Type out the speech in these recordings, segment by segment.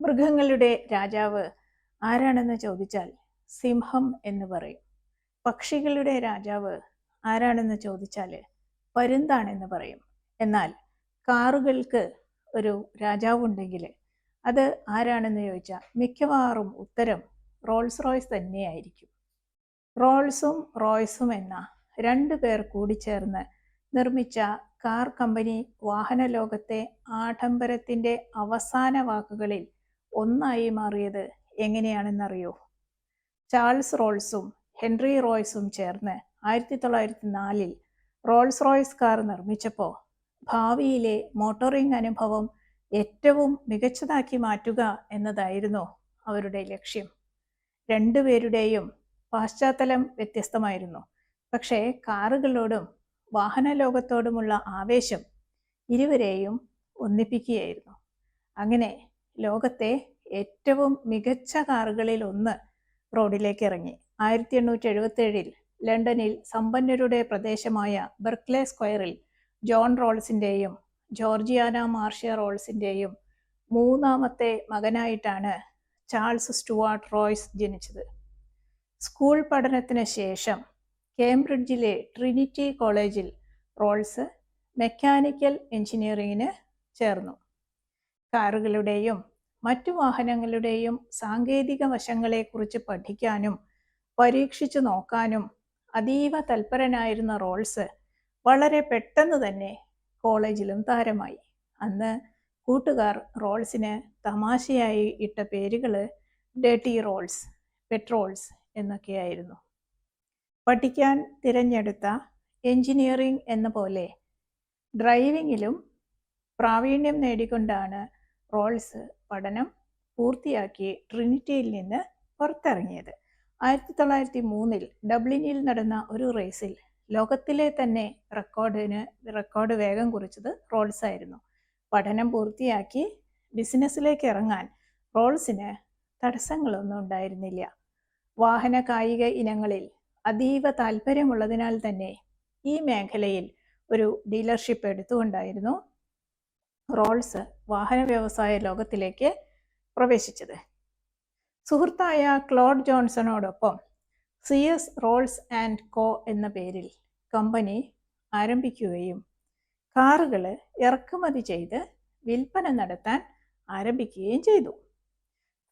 മൃഗങ്ങളുടെ രാജാവ് ആരാണെന്ന് ചോദിച്ചാൽ സിംഹം എന്ന് പറയും. പക്ഷികളുടെ രാജാവ് ആരാണെന്ന് ചോദിച്ചാൽ പരുന്താണെന്ന് പറയും. എന്നാൽ കാറുകൾക്ക് ഒരു രാജാവുണ്ടെങ്കിൽ അത് ആരാണെന്ന് ചോദിച്ചാൽ മിക്കവാറും ഉത്തരം റോൾസ് റോയ്സ് തന്നെയായിരിക്കും. റോൾസും റോയ്സും എന്ന രണ്ടു പേർ കൂടിച്ചേർന്ന് നിർമ്മിച്ച കാർ കമ്പനി വാഹന ലോകത്തെ ആഡംബരത്തിന്റെ അവസാന വാക്കുകളിൽ ഒന്നായി മാറിയത് എങ്ങനെയാണെന്നറിയോ? ചാൾസ് റോൾസും ഹെൻറി റോയ്സും ചേർന്ന് ആയിരത്തി തൊള്ളായിരത്തി നാലിൽ റോൾസ് റോയ്സ് കാർ നിർമ്മിച്ചപ്പോൾ ഭാവിയിലെ മോട്ടോറിംഗ് അനുഭവം ഏറ്റവും മികച്ചതാക്കി മാറ്റുക എന്നതായിരുന്നു അവരുടെ ലക്ഷ്യം. രണ്ടുപേരുടെയും പാശ്ചാത്തലം വ്യത്യസ്തമായിരുന്നു. പക്ഷേ കാറുകളോടും വാഹന ലോകത്തോടുമുള്ള ആവേശം ഇരുവരെയും ഒന്നിപ്പിക്കുകയായിരുന്നു. അങ്ങനെ ലോകത്തെ ഏറ്റവും മികച്ച കാറുകളിൽ ഒന്ന് റോഡിലേക്ക് ഇറങ്ങി. ആയിരത്തി എണ്ണൂറ്റി എഴുപത്തി ഏഴിൽ ലണ്ടനിൽ സമ്പന്നരുടെ പ്രദേശമായ ബെർക്ലെ സ്ക്വയറിൽ ജോൺ റോൾസിന്റെയും ജോർജിയാന മാർഷ്യ റോൾസിന്റെയും മൂന്നാമത്തെ മകനായിട്ടാണ് ചാൾസ് സ്റ്റുവാർട്ട് റോയ്സ് ജനിച്ചത്. സ്കൂൾ പഠനത്തിന് ശേഷം കേംബ്രിഡ്ജിലെ ട്രിനിറ്റി കോളേജിൽ റോൾസ് മെക്കാനിക്കൽ എഞ്ചിനീയറിങ്ങിന് ചേർന്നു. കാറുകളുടെയും മറ്റു വാഹനങ്ങളുടെയും സാങ്കേതിക വശങ്ങളെക്കുറിച്ച് പഠിക്കാനും പരീക്ഷിച്ചു നോക്കാനും അതീവ തൽപരനായിരുന്ന റോൾസ് വളരെ പെട്ടെന്ന് തന്നെ കോളേജിലും താരമായി. അന്ന് കൂട്ടുകാർ റോൾസിന് തമാശയായി ഇട്ട പേരുകൾ ഡേട്ടി റോൾസ് പെട്രോൾസ് എന്നൊക്കെയായിരുന്നു. പഠിക്കാൻ തിരഞ്ഞെടുത്ത എഞ്ചിനീയറിംഗ് എന്ന പോലെ ഡ്രൈവിങ്ങിലും പ്രാവീണ്യം നേടിക്കൊണ്ടാണ് റോൾസ് പഠനം പൂർത്തിയാക്കി ട്രിനിറ്റിയിൽ നിന്ന് പുറത്തിറങ്ങിയത്. ആയിരത്തി തൊള്ളായിരത്തി മൂന്നിൽ ഡബ്ലിനിൽ നടന്ന ഒരു റേസിൽ ലോകത്തിലെ തന്നെ റെക്കോർഡിന് റെക്കോർഡ് വേഗം കുറിച്ചത് റോൾസ് ആയിരുന്നു. പഠനം പൂർത്തിയാക്കി ബിസിനസ്സിലേക്ക് ഇറങ്ങാൻ റോൾസിന് തടസ്സങ്ങളൊന്നും ഉണ്ടായിരുന്നില്ല. വാഹന കായിക ഇനങ്ങളിൽ അതീവ താല്പര്യമുള്ളതിനാൽ തന്നെ ഈ മേഖലയിൽ ഒരു ഡീലർഷിപ്പ് എടുത്തുകൊണ്ടായിരുന്നു റോൾസ് വാഹന വ്യവസായ ലോകത്തിലേക്ക് പ്രവേശിച്ചത്. സുഹൃത്തായ Claude ജോൺസണോടൊപ്പം C S Rolls and co എന്ന പേരിൽ കമ്പനി ആരംഭിക്കുകയും കാറുകൾ ഇറക്കുമതി ചെയ്ത് വിൽപ്പന നടത്താൻ ആരംഭിക്കുകയും ചെയ്തു.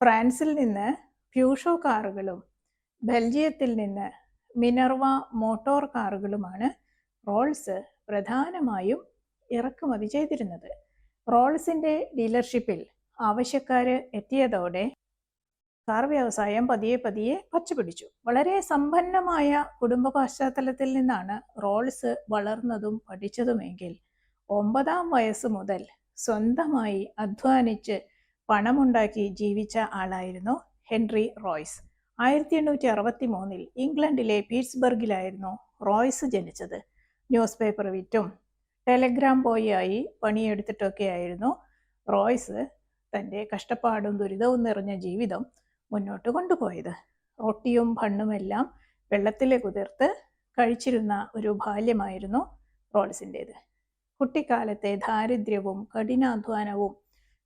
ഫ്രാൻസിൽ നിന്ന് ഫ്യൂഷോ കാറുകളും ബെൽജിയത്തിൽ നിന്ന് മിനർവ മോട്ടോർ കാറുകളുമാണ് റോൾസ് പ്രധാനമായും ഇറക്കുമതി ചെയ്തിരുന്നത്. റോൾസിന്റെ ഡീലർഷിപ്പിൽ ആവശ്യക്കാർ എത്തിയതോടെ കാർ വ്യവസായം പതിയെ പതിയെ പച്ചപിടിച്ചു. വളരെ സമ്പന്നമായ കുടുംബ പശ്ചാത്തലത്തിൽ നിന്നാണ് റോൾസ് വളർന്നതും പഠിച്ചതുമെങ്കിൽ ഒമ്പതാം വയസ്സ് മുതൽ സ്വന്തമായി അധ്വാനിച്ച് പണമുണ്ടാക്കി ജീവിച്ച ആളായിരുന്നു ഹെൻറി റോയ്സ്. ആയിരത്തി എണ്ണൂറ്റി അറുപത്തി മൂന്നിൽ ഇംഗ്ലണ്ടിലെ പീറ്റ്സ്ബർഗിലായിരുന്നു റോയ്സ് ജനിച്ചത്. ന്യൂസ് പേപ്പർ വിറ്റും ടെലഗ്രാം ബോയായി പണിയെടുത്തിട്ടൊക്കെ ആയിരുന്നു റോയ്സ് തന്റെ കഷ്ടപ്പാടും ദുരിതവും നിറഞ്ഞ ജീവിതം മുന്നോട്ട് കൊണ്ടുപോയത്. റൊട്ടിയും ഭണ്ണുമെല്ലാം വെള്ളത്തിൽ കുതിർത്ത് കഴിച്ചിരുന്ന ഒരു ബാല്യമായിരുന്നു റോൾസിന്റേത് കുട്ടിക്കാലത്തെ ദാരിദ്ര്യവും കഠിനാധ്വാനവും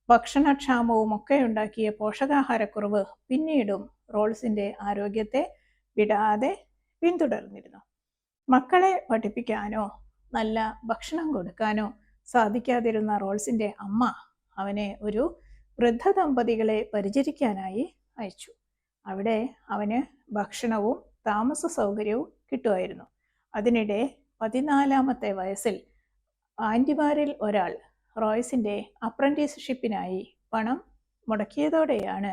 ഭക്ഷണക്ഷാമവും ഒക്കെ ഉണ്ടാക്കിയ പോഷകാഹാരക്കുറവ് പിന്നീടും റോൾസിന്റെ ആരോഗ്യത്തെ വിടാതെ പിന്തുടർന്നിരുന്നു. മക്കളെ പഠിപ്പിക്കാനോ നല്ല ഭക്ഷണം കൊടുക്കാനോ സാധിക്കാതിരുന്ന റോൾസിന്റെ അമ്മ അവനെ ഒരു വൃദ്ധ ദമ്പതികളെ പരിചരിക്കാനായി അയച്ചു. അവിടെ അവന് ഭക്ഷണവും താമസ സൗകര്യവും കിട്ടുമായിരുന്നു. അതിനിടെ പതിനാലാമത്തെ വയസ്സിൽ ആന്റിമാരിൽ ഒരാൾ റോയ്സിന്റെ അപ്രന്റീസ്ഷിപ്പിനായി പണം മുടക്കിയതോടെയാണ്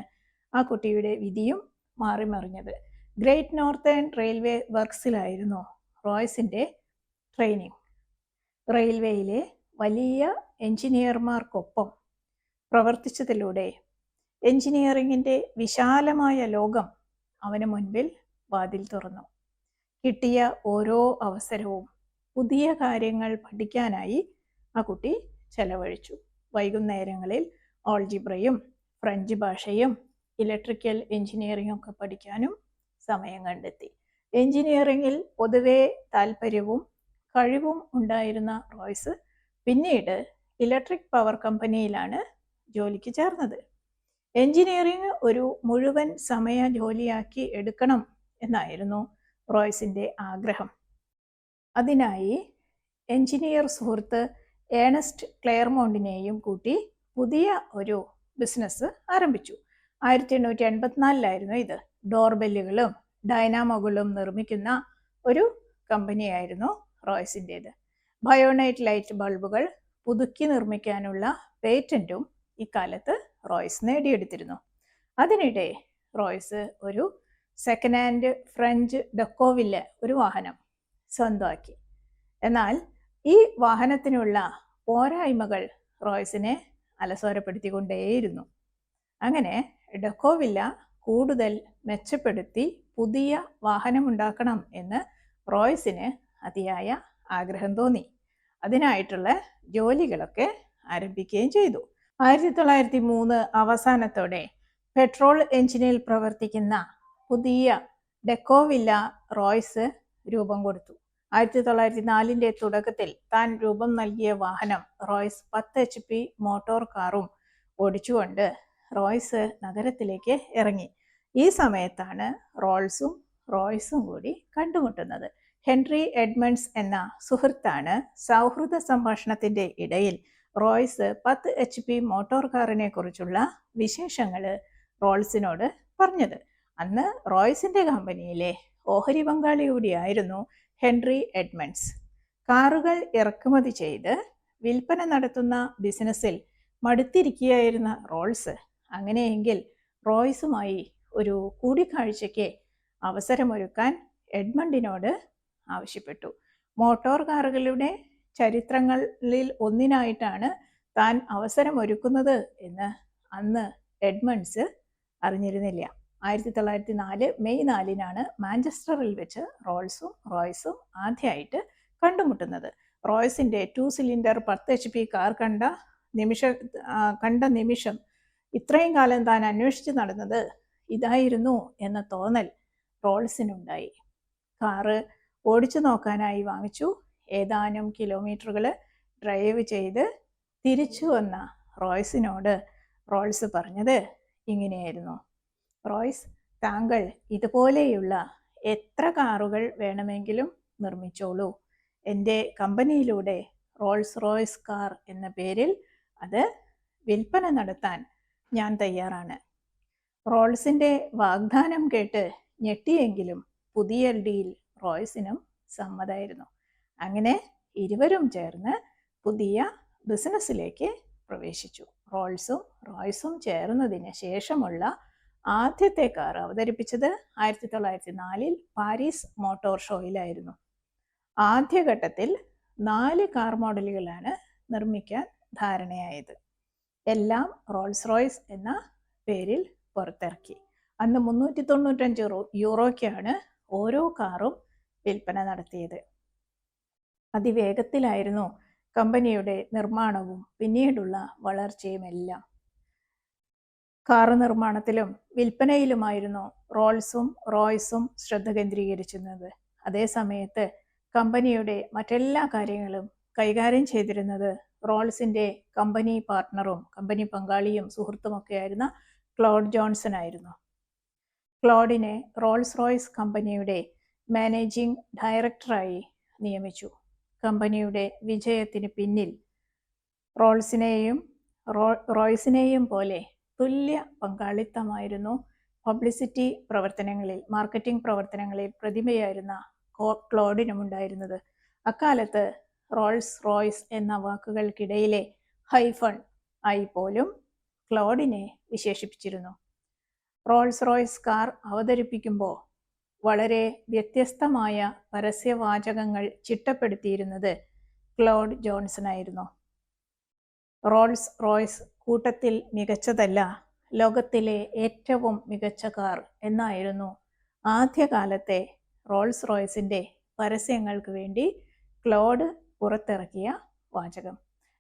ആ കുട്ടിയുടെ വിധിയും മാറിമറിഞ്ഞത്. ഗ്രേറ്റ് നോർത്തേൺ റെയിൽവേ വർക്ക്സിലായിരുന്നു റോയ്സിന്റെ ട്രെയിനിങ്. റെയിൽവേയിലെ വലിയ എഞ്ചിനീയർമാർക്കൊപ്പം പ്രവർത്തിച്ചതിലൂടെ എഞ്ചിനീയറിങ്ങിന്റെ വിശാലമായ ലോകം അവന് മുൻപിൽ വാതിൽ തുറന്നു. കിട്ടിയ ഓരോ അവസരവും പുതിയ കാര്യങ്ങൾ പഠിക്കാനായി ആ കുട്ടി ചെലവഴിച്ചു. വൈകുന്നേരങ്ങളിൽ ഓൾജിബ്രയും ഫ്രഞ്ച് ഭാഷയും ഇലക്ട്രിക്കൽ എഞ്ചിനീയറിംഗും ഒക്കെ പഠിക്കാനും സമയം കണ്ടെത്തി. എഞ്ചിനീയറിങ്ങിൽ പൊതുവേ താല്പര്യവും കഴിവും ഉണ്ടായിരുന്ന റോയ്സ് പിന്നീട് ഇലക്ട്രിക് പവർ കമ്പനിയിലാണ് ജോലിക്ക് ചേർന്നത്. എഞ്ചിനീയറിംഗ് ഒരു മുഴുവൻ സമയ ജോലിയാക്കി എടുക്കണം എന്നായിരുന്നു റോയ്സിന്റെ ആഗ്രഹം. അതിനായി എഞ്ചിനീയർ സുഹൃത്ത് ഏണസ്റ്റ് ക്ലെയർമോണ്ടിനെയും കൂട്ടി പുതിയ ഒരു ബിസിനസ് ആരംഭിച്ചു. ആയിരത്തി എണ്ണൂറ്റി എൺപത്തിനാലിലായിരുന്നു ഇത്. ഡോർബെല്ലുകളും ഡൈനാമോകളും നിർമ്മിക്കുന്ന ഒരു കമ്പനിയായിരുന്നു റോയ്സിന്റേത് ബയോണൈറ്റ് ലൈറ്റ് ബൾബുകൾ പുതുക്കി നിർമ്മിക്കാനുള്ള പേറ്റന്റും ഇക്കാലത്ത് റോയ്സ് നേടിയെടുത്തിരുന്നു. അതിനിടെ റോയ്സ് ഒരു സെക്കൻഡ് ഹാൻഡ് ഫ്രഞ്ച് ഡെക്കോവില്ല ഒരു വാഹനം സ്വന്തമാക്കി. എന്നാൽ ഈ വാഹനത്തിനുള്ള പോരായ്മകൾ റോയ്സിനെ അലസോരപ്പെടുത്തിക്കൊണ്ടേയിരുന്നു. അങ്ങനെ ഡെക്കോവില്ല കൂടുതൽ മെച്ചപ്പെടുത്തി പുതിയ വാഹനമുണ്ടാക്കണം എന്ന് റോയ്സിന് അതിയായ ആഗ്രഹം തോന്നി. അതിനായിട്ടുള്ള ജോലികളൊക്കെ ആരംഭിക്കുകയും ചെയ്തു. ആയിരത്തി തൊള്ളായിരത്തി മൂന്ന് അവസാനത്തോടെ പെട്രോൾ എഞ്ചിനിൽ പ്രവർത്തിക്കുന്ന പുതിയ ഡെക്കോവില്ല റോയ്സ് രൂപം കൊടുത്തു. ആയിരത്തി തൊള്ളായിരത്തി നാലിന്റെ തുടക്കത്തിൽ താൻ രൂപം നൽകിയ വാഹനം റോയ്സ് പത്ത് എച്ച് പി മോട്ടോർ കാറും ഓടിച്ചുകൊണ്ട് റോയ്സ് നഗരത്തിലേക്ക് ഇറങ്ങി. ഈ സമയത്താണ് റോൾസും റോയ്സും കൂടി കണ്ടുമുട്ടുന്നത്. ഹെൻറി എഡ്മണ്ട്സ് എന്ന സുഹൃത്താണ് സൗഹൃദ സംഭാഷണത്തിന്റെ ഇടയിൽ റോയ്സ് പത്ത് എച്ച് പി മോട്ടോർ കാറിനെ കുറിച്ചുള്ള വിശേഷങ്ങൾ റോൾസിനോട് പറഞ്ഞത്. അന്ന് റോയ്സിന്റെ കമ്പനിയിലെ ഓഹരി പങ്കാളി കൂടിയായിരുന്നു ഹെൻറി എഡ്മണ്ട്സ്. കാറുകൾ ഇറക്കുമതി ചെയ്ത് വിൽപ്പന നടത്തുന്ന ബിസിനസ്സിൽ മടുത്തിരിക്കുകയായിരുന്ന റോൾസ്. അങ്ങനെയെങ്കിൽ റോയ്സുമായി ഒരു കൂടിക്കാഴ്ചയ്ക്ക് അവസരമൊരുക്കാൻ എഡ്മണ്ടിനോട് ആവശ്യപ്പെട്ടു. മോട്ടോർ കാറുകളുടെ ചരിത്രങ്ങളിൽ ഒന്നിനായിട്ടാണ് താൻ അവസരമൊരുക്കുന്നത് എന്ന് അന്ന് എഡ്മണ്ട്സ് അറിഞ്ഞിരുന്നില്ല. ആയിരത്തി തൊള്ളായിരത്തി നാല് മെയ് നാലിനാണ് മാഞ്ചസ്റ്ററിൽ വെച്ച് റോൾസും റോയ്സും ആദ്യമായിട്ട് കണ്ടുമുട്ടുന്നത്. റോയ്സിന്റെ ടു സിലിണ്ടർ പത്ത് എച്ച് പി കാർ കണ്ട നിമിഷ കണ്ട നിമിഷം ഇത്രയും കാലം താൻ അന്വേഷിച്ച് നടന്നത് ഇതായിരുന്നു എന്ന തോന്നൽ റോൾസിനുണ്ടായി. കാറ് ഓടിച്ചു നോക്കാനായി വാങ്ങിച്ചു. ഏതാനും കിലോമീറ്ററുകൾ ഡ്രൈവ് ചെയ്ത് തിരിച്ചു വന്ന റോയ്സിനോട് റോൾസ് പറഞ്ഞത് ഇങ്ങനെയായിരുന്നു. റോയ്സ് താങ്കൾ ഇതുപോലെയുള്ള എത്ര കാറുകൾ വേണമെങ്കിലും നിർമ്മിച്ചോളൂ. എന്റെ കമ്പനിയിലൂടെ റോൾസ് റോയ്സ് കാർ എന്ന പേരിൽ അത് വിൽപ്പന നടത്താൻ ഞാൻ തയ്യാറാണ്. റോൾസിന്റെ വാഗ്ദാനം കേട്ട് ഞെട്ടിയെങ്കിലും പുതിയ ഡീൽ റോയ്സിനും സമ്മതമായിരുന്നു അങ്ങനെ ഇരുവരും ചേർന്ന് പുതിയ ബിസിനസ്സിലേക്ക് പ്രവേശിച്ചു. റോൾസും റോയ്സും ചേർന്നതിന് ശേഷമുള്ള ആദ്യത്തെ കാർ അവതരിപ്പിച്ചത് ആയിരത്തി തൊള്ളായിരത്തി നാലിൽ പാരീസ് മോട്ടോർ ഷോയിലായിരുന്നു. ആദ്യഘട്ടത്തിൽ നാല് കാർ മോഡലുകളാണ് നിർമ്മിക്കാൻ ധാരണയായത്. എല്ലാം റോൾസ് റോയ്സ് എന്ന പേരിൽ പുറത്തിറക്കി. അന്ന് മുന്നൂറ്റി തൊണ്ണൂറ്റഞ്ച് യൂറോയ്ക്കാണ് ഓരോ കാറും വിൽപ്പന നടത്തിയത്. അതിവേഗത്തിലായിരുന്നു കമ്പനിയുടെ നിർമ്മാണവും പിന്നീടുള്ള വളർച്ചയും എല്ലാം കാർ നിർമ്മാണത്തിലും വിൽപ്പനയിലുമായിരുന്നു റോൾസും റോയ്സും ശ്രദ്ധ കേന്ദ്രീകരിച്ചിരുന്നത്. അതേസമയത്ത് കമ്പനിയുടെ മറ്റെല്ലാ കാര്യങ്ങളും കൈകാര്യം ചെയ്തിരുന്നത് റോൾസിന്റെ കമ്പനി പാർട്ട്ണറും കമ്പനി പങ്കാളിയും സുഹൃത്തുമൊക്കെയായിരുന്ന ക്ലോഡ് ജോൺസൺ ആയിരുന്നു ക്ലോഡിനെ റോൾസ് റോയ്സ് കമ്പനിയുടെ മാനേജിംഗ് ഡയറക്ടറായി നിയമിച്ചു. കമ്പനിയുടെ വിജയത്തിന് പിന്നിൽ റോൾസിനെയും റോയ്സിനെയും പോലെ തുല്യ പങ്കാളിത്തമായിരുന്നു പബ്ലിസിറ്റി പ്രവർത്തനങ്ങളിൽ മാർക്കറ്റിംഗ് പ്രവർത്തനങ്ങളിൽ പ്രതിമയായിരുന്ന ക്ലോഡിനും ഉണ്ടായിരുന്നത് അക്കാലത്ത് റോൾസ് റോയ്സ് എന്ന വാക്കുകൾക്കിടയിലെ ഹൈഫൺ ആയി പോലും ക്ലോഡിനെ വിശേഷിപ്പിച്ചിരുന്നു. റോൾസ് റോയ്സ് കാർ അവതരിപ്പിക്കുമ്പോൾ വളരെ വ്യത്യസ്തമായ പരസ്യവാചകങ്ങൾ ചിട്ടപ്പെടുത്തിയിരുന്നത് ക്ലോഡ് ജോൺസൺ ആയിരുന്നു റോൾസ് റോയ്സ് കൂട്ടത്തിൽ മികച്ചതല്ല ലോകത്തിലെ ഏറ്റവും മികച്ച കാർ എന്നായിരുന്നു ആദ്യകാലത്തെ റോൾസ് റോയ്സിന്റെ പരസ്യങ്ങൾക്ക് വേണ്ടി ക്ലോഡ് പുറത്തിറക്കിയ വാചകം.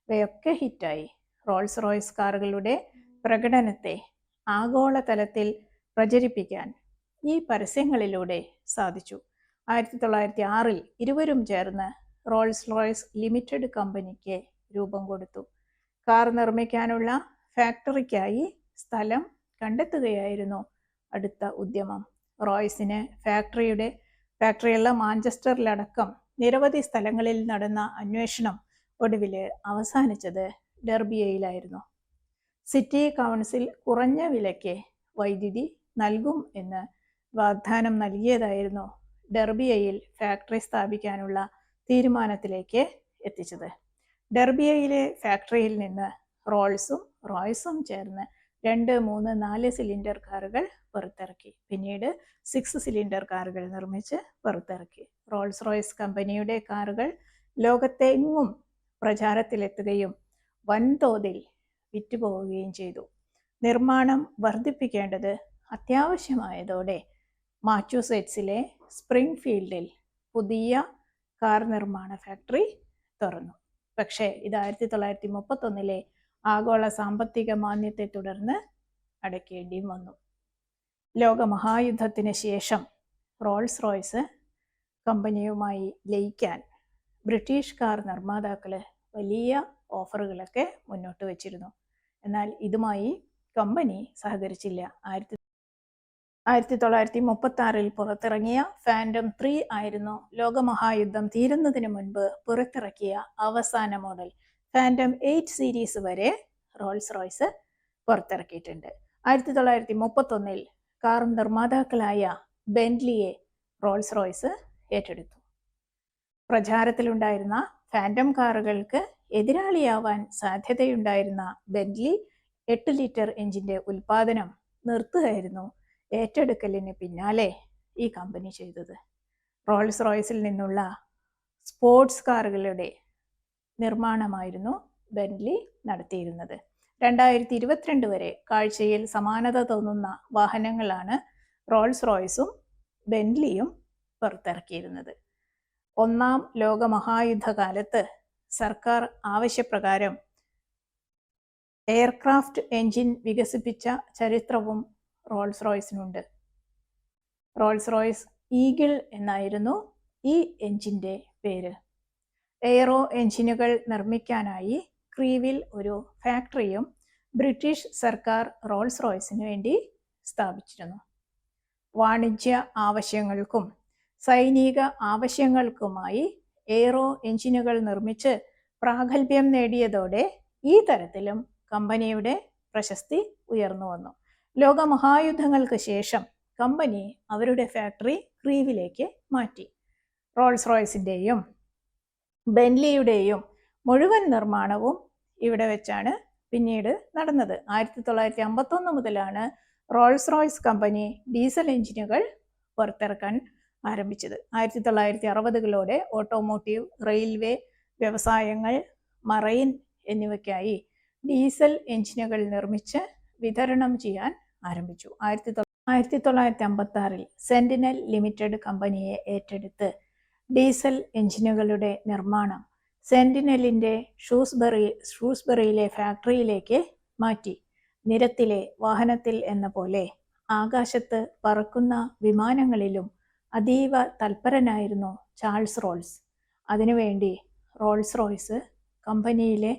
ഇവയൊക്കെ ഹിറ്റായി. റോൾസ് റോയ്സ് കാറുകളുടെ പ്രകടനത്തെ ആഗോളതലത്തിൽ പ്രചരിപ്പിക്കാൻ ഈ പരസ്യങ്ങളിലൂടെ സാധിച്ചു. ആയിരത്തി തൊള്ളായിരത്തി ആറിൽ ഇരുവരും ചേർന്ന് റോൾസ് റോയ്സ് ലിമിറ്റഡ് കമ്പനിക്ക് രൂപം കൊടുത്തു. കാർ നിർമ്മിക്കാനുള്ള ഫാക്ടറിക്കായി സ്ഥലം കണ്ടെത്തുകയായിരുന്നു അടുത്ത ഉദ്യമം. റോയ്സിന് ഫാക്ടറിയുടെ ഫാക്ടറിയുള്ള മാഞ്ചസ്റ്ററിലടക്കം നിരവധി സ്ഥലങ്ങളിൽ നടന്ന അന്വേഷണം ഒടുവിൽ അവസാനിച്ചത് ഡെർബിയയിലായിരുന്നു. സിറ്റി കൗൺസിൽ കുറഞ്ഞ വിലയ്ക്ക് വൈദ്യുതി നൽകും എന്ന് വാഗ്ദാനം നൽകിയതായിരുന്നു ഡെർബിയയിൽ ഫാക്ടറി സ്ഥാപിക്കാനുള്ള തീരുമാനത്തിലേക്ക് എത്തിച്ചത്. ഡെർബിയയിലെ ഫാക്ടറിയിൽ നിന്ന് റോൾസും റോയ്സും ചേർന്ന് രണ്ട് മൂന്ന് നാല് സിലിണ്ടർ കാറുകൾ പുറത്തിറക്കി. പിന്നീട് സിക്സ് സിലിണ്ടർ കാറുകൾ നിർമ്മിച്ച് പുറത്തിറക്കി. റോൾസ് റോയ്സ് കമ്പനിയുടെ കാറുകൾ ലോകത്തെങ്ങും പ്രചാരത്തിലെത്തുകയും വൻതോതിൽ വിറ്റുപോവുകയും ചെയ്തു. നിർമ്മാണം വർദ്ധിപ്പിക്കേണ്ടത് അത്യാവശ്യമായതോടെ മാച്ചൂസെറ്റ്സിലെ സ്പ്രിംഗ് ഫീൽഡിൽ പുതിയ കാർ നിർമ്മാണ ഫാക്ടറി തുറന്നു. പക്ഷേ ഇത് ആയിരത്തി തൊള്ളായിരത്തി മുപ്പത്തൊന്നിലെ ആഗോള സാമ്പത്തിക മാന്യത്തെ തുടർന്ന് അടയ്ക്കേണ്ടിയും വന്നു. ലോകമഹായുദ്ധത്തിന് ശേഷം റോൾസ് റോയ്സ് കമ്പനിയുമായി ലയിക്കാൻ ബ്രിട്ടീഷ് കാർ നിർമ്മാതാക്കൾ വലിയ ഓഫറുകളൊക്കെ മുന്നോട്ട് വച്ചിരുന്നു. എന്നാൽ ഇതുമായി കമ്പനി സഹകരിച്ചില്ല. ആയിരത്തി ആയിരത്തി തൊള്ളായിരത്തി മുപ്പത്തി ആറിൽ പുറത്തിറങ്ങിയ ഫാൻഡം ത്രീ ആയിരുന്നു ലോകമഹായുദ്ധം തീരുന്നതിന് മുൻപ് പുറത്തിറക്കിയ അവസാന മോഡൽ ഫാൻഡം എയ്റ്റ് സീരീസ് വരെ റോൾസ് റോയ്സ് പുറത്തിറക്കിയിട്ടുണ്ട്. ആയിരത്തി തൊള്ളായിരത്തി മുപ്പത്തൊന്നിൽ കാർ നിർമ്മാതാക്കളായ ബെൻലിയെ റോൾസ് റോയ്സ് ഏറ്റെടുത്തു. പ്രചാരത്തിലുണ്ടായിരുന്ന ഫാൻഡം കാറുകൾക്ക് എതിരാളിയാവാൻ സാധ്യതയുണ്ടായിരുന്ന ബെൻലി എട്ട് ലിറ്റർ എഞ്ചിന്റെ ഉൽപാദനം നിർത്തുകയായിരുന്നു. ഏറ്റെടുക്കലിന് പിന്നാലെ ഈ കമ്പനി ചെയ്തത്. റോൾസ് റോയ്സിൽ നിന്നുള്ള സ്പോർട്സ് കാറുകളുടെ നിർമ്മാണമായിരുന്നു ബെൻലി നടത്തിയിരുന്നത്. രണ്ടായിരത്തി ഇരുപത്തിരണ്ട് വരെ കാഴ്ചയിൽ സമാനത തോന്നുന്ന വാഹനങ്ങളാണ് റോൾസ് റോയ്സും ബെൻലിയും പുറത്തിറക്കിയിരുന്നത്. ഒന്നാം ലോകമഹായുദ്ധകാലത്ത് സർക്കാർ ആവശ്യപ്രകാരം എയർക്രാഫ്റ്റ് എഞ്ചിൻ വികസിപ്പിച്ച ചരിത്രവും റോൾസ് റോയ്സിനുണ്ട് റോൾസ് റോയ്സ് ഈഗിൾ എന്നായിരുന്നു ഈ എഞ്ചിന്റെ പേര്. എയറോ എഞ്ചിനുകൾ നിർമ്മിക്കാനായി ക്രീവിൽ ഒരു ഫാക്ടറിയും ബ്രിട്ടീഷ് സർക്കാർ റോൾസ് റോയ്സിന് വേണ്ടി സ്ഥാപിച്ചിരുന്നു. വാണിജ്യ ആവശ്യങ്ങൾക്കും സൈനിക ആവശ്യങ്ങൾക്കുമായി എയറോ എഞ്ചിനുകൾ നിർമ്മിച്ച് പ്രാഗൽഭ്യം നേടിയതോടെ ഈ തരത്തിലും കമ്പനിയുടെ പ്രശസ്തി ഉയർന്നു വന്നു. ലോകമഹായുദ്ധങ്ങൾക്ക് ശേഷം കമ്പനി അവരുടെ ഫാക്ടറി ക്രീവിലേക്ക് മാറ്റി. റോൾസ് റോയ്സിന്റെയും ബെൻലിയുടെയും മുഴുവൻ നിർമ്മാണവും ഇവിടെ വെച്ചാണ് പിന്നീട് നടന്നത്. ആയിരത്തി തൊള്ളായിരത്തി അമ്പത്തൊന്ന് മുതലാണ് റോൾസ് റോയ്സ് കമ്പനി ഡീസൽ എഞ്ചിനുകൾ പുറത്തിറക്കാൻ ആരംഭിച്ചത്. ആയിരത്തി തൊള്ളായിരത്തി അറുപതുകളോടെ ഓട്ടോമോട്ടീവ് റെയിൽവേ വ്യവസായങ്ങൾ മറൈൻ എന്നിവയ്ക്കായി ഡീസൽ എഞ്ചിനുകൾ നിർമ്മിച്ച് വിതരണം ചെയ്യാൻ ആരംഭിച്ചു. ആയിരത്തി ആയിരത്തി തൊള്ളായിരത്തി അമ്പത്തി ആറിൽ സെന്റിനൽ ലിമിറ്റഡ് കമ്പനിയെ ഏറ്റെടുത്ത് ഡീസൽ എഞ്ചിനുകളുടെ നിർമ്മാണം സെന്റിനലിന്റെ ഷൂസ്ബറി ഷൂസ്ബറിയിലെ ഫാക്ടറിയിലേക്ക് മാറ്റി. നിരത്തിലെ വാഹനത്തിൽ എന്ന പോലെ ആകാശത്ത് പറക്കുന്ന വിമാനങ്ങളിലും അതീവ തൽപരനായിരുന്നു ചാൾസ് റോൾസ്. അതിനുവേണ്ടി റോൾസ് റോയ്സ് കമ്പനിയിലെ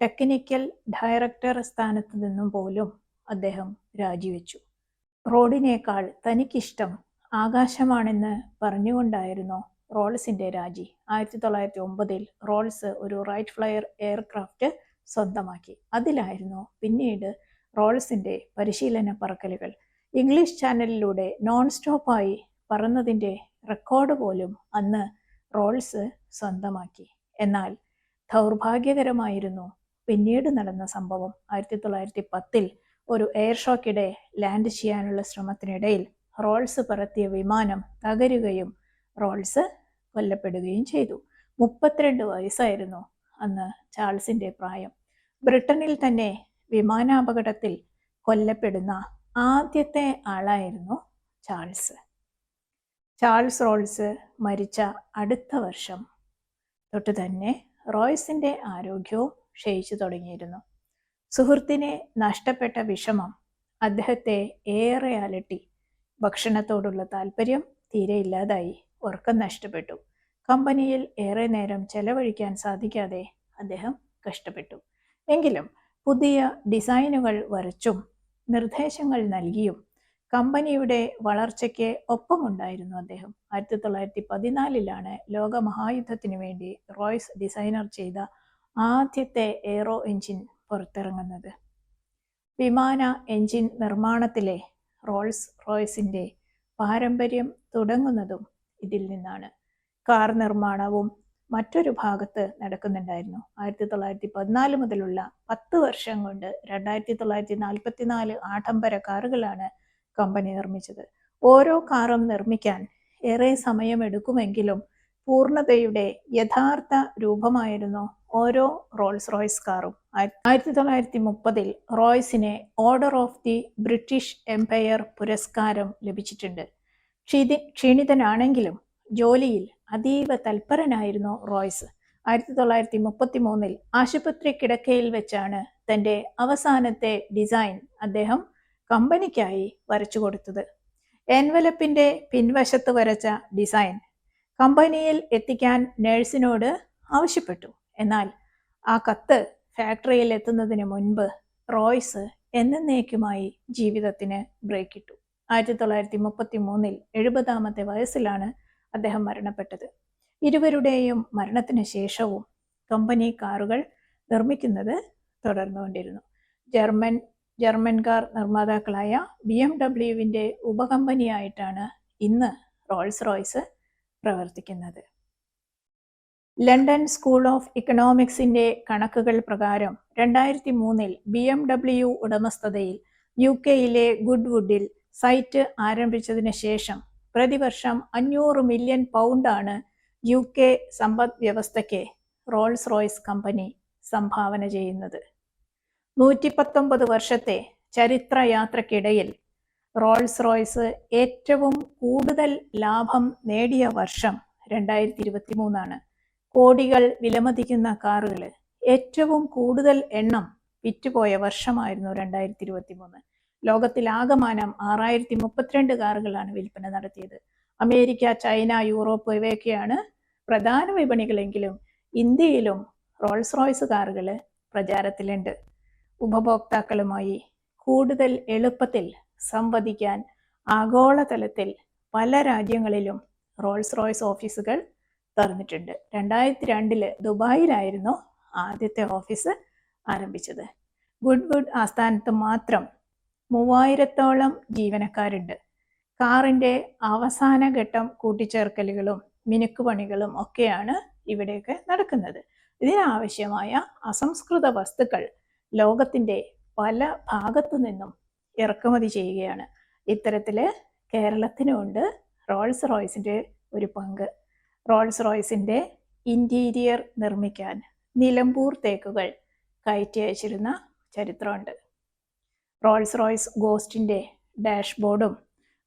ടെക്നിക്കൽ ഡയറക്ടർ സ്ഥാനത്ത് നിന്നും പോലും അദ്ദേഹം രാജിവെച്ചു. റോഡിനേക്കാൾ തനിക്കിഷ്ടം ആകാശമാണെന്ന് പറഞ്ഞുകൊണ്ടായിരുന്നു റോൾസിന്റെ രാജി. ആയിരത്തി തൊള്ളായിരത്തി ഒമ്പതിൽ റോൾസ് ഒരു റൈറ്റ് ഫ്ലയർ എയർക്രാഫ്റ്റ് സ്വന്തമാക്കി. അതിലായിരുന്നു പിന്നീട് റോൾസിന്റെ പരിശീലന പറക്കലുകൾ. ഇംഗ്ലീഷ് ചാനലിലൂടെ നോൺ സ്റ്റോപ്പായി പറന്നതിന്റെ റെക്കോർഡ് പോലും അന്ന് റോൾസ് സ്വന്തമാക്കി. എന്നാൽ ദൗർഭാഗ്യകരമായിരുന്നു പിന്നീട് നടന്ന സംഭവം ആയിരത്തി തൊള്ളായിരത്തി പത്തിൽ ഒരു എയർ ഷോക്കിടെ ലാൻഡ് ചെയ്യാനുള്ള ശ്രമത്തിനിടയിൽ റോൾസ് പറത്തിയ വിമാനം തകരുകയും റോൾസ് കൊല്ലപ്പെടുകയും ചെയ്തു. മുപ്പത്തിരണ്ട് വയസ്സായിരുന്നു അന്ന് ചാൾസിന്റെ പ്രായം. ബ്രിട്ടനിൽ തന്നെ വിമാനാപകടത്തിൽ കൊല്ലപ്പെടുന്ന ആദ്യത്തെ ആളായിരുന്നു ചാൾസ്. ചാൾസ് റോൾസ് മരിച്ച അടുത്ത വർഷം തൊട്ട് തന്നെ റോയ്സിന്റെ ആരോഗ്യവും ക്ഷയിച്ചു തുടങ്ങിയിരുന്നു. സുഹൃത്തിനെ നഷ്ടപ്പെട്ട വിഷമം അദ്ദേഹത്തെ ഏറെ അലട്ടി. ഭക്ഷണത്തോടുള്ള താല്പര്യം തീരെ ഇല്ലാതായി. ഉറക്കം നഷ്ടപ്പെട്ടു. കമ്പനിയിൽ ഏറെ നേരം ചെലവഴിക്കാൻ സാധിക്കാതെ അദ്ദേഹം കഷ്ടപ്പെട്ടു. എങ്കിലും പുതിയ ഡിസൈനുകൾ വരച്ചും നിർദ്ദേശങ്ങൾ നൽകിയും കമ്പനിയുടെ വളർച്ചയ്ക്ക് ഒപ്പമുണ്ടായിരുന്നു അദ്ദേഹം. ആയിരത്തി തൊള്ളായിരത്തി പതിനാലിലാണ് ലോകമഹായുദ്ധത്തിനു വേണ്ടി റോയ്സ് ഡിസൈനർ ചെയ്ത ആദ്യത്തെ എയ്റോ എഞ്ചിൻ പുറത്തിറങ്ങുന്നത്. വിമാന എഞ്ചിൻ നിർമ്മാണത്തിലെ റോൾസ് റോയ്സിന്റെ പാരമ്പര്യം തുടങ്ങുന്നതും ഇതിൽ നിന്നാണ്. കാർ നിർമ്മാണവും മറ്റൊരു ഭാഗത്ത് നടക്കുന്നുണ്ടായിരുന്നു. ആയിരത്തി തൊള്ളായിരത്തി പതിനാല് മുതലുള്ള പത്ത് വർഷം കൊണ്ട് രണ്ടായിരത്തി തൊള്ളായിരത്തി നാൽപ്പത്തിനാല് ആഡംബര കാറുകളാണ് കമ്പനി നിർമ്മിച്ചത്. ഓരോ കാറും നിർമ്മിക്കാൻ ഏറെ സമയമെടുക്കുമെങ്കിലും പൂർണതയുടെ യഥാർത്ഥ രൂപമായിരുന്നു ഓരോ റോൾസ് റോയ്സ് കാറും. ആയിരത്തി തൊള്ളായിരത്തി മുപ്പതിൽ റോയ്സിനെ order of the British Empire പുരസ്കാരം ലഭിച്ചിട്ടുണ്ട്. ക്ഷീതി ക്ഷീണിതനാണെങ്കിലും ജോലിയിൽ അതീവ തൽപരനായിരുന്നു റോയ്സ്. ആയിരത്തി തൊള്ളായിരത്തി മുപ്പത്തി മൂന്നിൽ ആശുപത്രി കിടക്കയിൽ വെച്ചാണ് തന്റെ അവസാനത്തെ ഡിസൈൻ അദ്ദേഹം കമ്പനിക്കായി വരച്ചു കൊടുത്തത്. എൻവലപ്പിന്റെ പിൻവശത്ത് വരച്ച ഡിസൈൻ കമ്പനിയിൽ എത്തിക്കാൻ നേഴ്സിനോട് ആവശ്യപ്പെട്ടു. എന്നാൽ ആ കത്ത് ഫാക്ടറിയിൽ എത്തുന്നതിന് മുൻപ് റോയ്സ് എന്നേക്കുമായി ജീവിതത്തിന് ബ്രേക്ക് ഇട്ടു ആയിരത്തി തൊള്ളായിരത്തി മുപ്പത്തി മൂന്നിൽ എഴുപതാമത്തെ വയസ്സിലാണ് അദ്ദേഹം മരണപ്പെട്ടത്. ഇരുവരുടെയും മരണത്തിന് ശേഷവും കമ്പനി കാറുകൾ നിർമ്മിക്കുന്നത് തുടർന്നുകൊണ്ടിരുന്നു. ജർമ്മൻ ജർമ്മൻ കാർ നിർമ്മാതാക്കളായ ബി എം ഡബ്ല്യുവിന്റെ ഉപകമ്പനിയായിട്ടാണ് ഇന്ന് റോൾസ് റോയ്സ് പ്രവർത്തിക്കുന്നത്. ലണ്ടൻ സ്കൂൾ ഓഫ് ഇക്കണോമിക്സിന്റെ കണക്കുകൾ പ്രകാരം രണ്ടായിരത്തി മൂന്നിൽ ബി എം ഡബ്ല്യു ഉടമസ്ഥതയിൽ യു കെയിലെ ഗുഡ്വുഡിൽ സൈറ്റ് ആരംഭിച്ചതിന് ശേഷം പ്രതിവർഷം അഞ്ഞൂറ് മില്യൺ പൗണ്ടാണ് യു കെ സമ്പദ് വ്യവസ്ഥയ്ക്ക് റോൾസ് റോയ്സ് കമ്പനി സംഭാവന ചെയ്യുന്നത്. നൂറ്റി പത്തൊമ്പത് വർഷത്തെ ചരിത്രയാത്രക്കിടയിൽ റോൾസ് റോയ്സ് ഏറ്റവും കൂടുതൽ ലാഭം നേടിയ വർഷം രണ്ടായിരത്തി ഇരുപത്തി മൂന്നാണ് കോടികൾ വിലമതിക്കുന്ന കാറുകൾ. ഏറ്റവും കൂടുതൽ എണ്ണം വിറ്റുപോയ വർഷമായിരുന്നു രണ്ടായിരത്തി ഇരുപത്തി മൂന്ന് ലോകത്തിലാകമാനം ആറായിരത്തി മുപ്പത്തിരണ്ട് കാറുകളാണ് വിൽപ്പന നടത്തിയത്. അമേരിക്ക ചൈന യൂറോപ്പ് ഇവയൊക്കെയാണ് പ്രധാന വിപണികളെങ്കിലും ഇന്ത്യയിലും റോൾസ് റോയ്സ് കാറുകൾ പ്രചാരത്തിലുണ്ട്. ഉപഭോക്താക്കളുമായി കൂടുതൽ എളുപ്പത്തിൽ സംവദിക്കാൻ ആഗോളതലത്തിൽ പല രാജ്യങ്ങളിലും റോൾസ് റോയ്സ് ഓഫീസുകൾ തുറന്നിട്ടുണ്ട് രണ്ടായിരത്തി രണ്ടിൽ ദുബായിലായിരുന്നു ആദ്യത്തെ ഓഫീസ് ആരംഭിച്ചത്. ഗുഡ്വുഡ് ആസ്ഥാനത്ത് മാത്രം മൂവായിരത്തോളം ജീവനക്കാരുണ്ട്. കാറിന്റെ അവസാന ഘട്ടം കൂട്ടിച്ചേർക്കലുകളും മിനുക്കുപണികളും ഒക്കെയാണ് ഇവിടെയൊക്കെ നടക്കുന്നത്. ഇതിനാവശ്യമായ അസംസ്കൃത വസ്തുക്കൾ ലോകത്തിന്റെ പല ഭാഗത്തു നിന്നും ഇറക്കുമതി ചെയ്യുകയാണ്. ഇത്തരത്തിൽ കേരളത്തിനുണ്ട് റോൾസ് റോയ്സിന്റെ ഒരു പങ്ക്. റോൾസ് റോയ്സിന്റെ ഇന്റീരിയർ നിർമ്മിക്കാൻ നിലമ്പൂർ തേക്കുകൾ കയറ്റി അയച്ചിരുന്ന ചരിത്രമുണ്ട്. റോൾസ് റോയ്സ് ഗോസ്റ്റിന്റെ ഡാഷ്ബോർഡും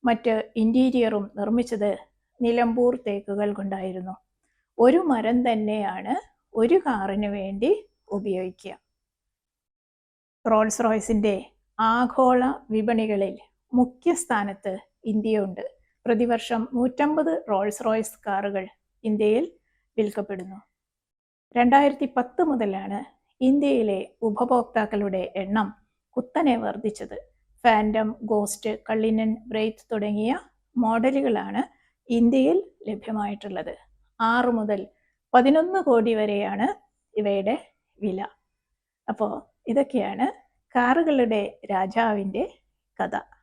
മറ്റ് ഇന്റീരിയറും നിർമ്മിച്ചത് നിലമ്പൂർ തേക്കുകൾ കൊണ്ടായിരുന്നു. ഒരു മരം തന്നെയാണ് ഒരു കാറിന് വേണ്ടി ഉപയോഗിക്കുക. റോൾസ് റോയ്സിന്റെ ആഗോള വിപണികളിൽ മുഖ്യ സ്ഥാനത്ത് ഇന്ത്യയുണ്ട്. പ്രതിവർഷം നൂറ്റമ്പത് റോൾസ് റോയ്സ് കാറുകൾ ഇന്ത്യയിൽ വിൽക്കപ്പെടുന്നു. രണ്ടായിരത്തി പത്ത് മുതലാണ് ഇന്ത്യയിലെ ഉപഭോക്താക്കളുടെ എണ്ണം കുത്തനെ വർദ്ധിച്ചത്. ഫാൻഡം ഗോസ്റ്റ് കള്ളിനൻ ബ്രെയ്ത്ത് തുടങ്ങിയ മോഡലുകളാണ് ഇന്ത്യയിൽ ലഭ്യമായിട്ടുള്ളത്. ആറ് മുതൽ പതിനൊന്ന് കോടി വരെയാണ് ഇവയുടെ വില. അപ്പോൾ ഇതൊക്കെയാണ് കാറുകളുടെ രാജാവിന്റെ കഥ.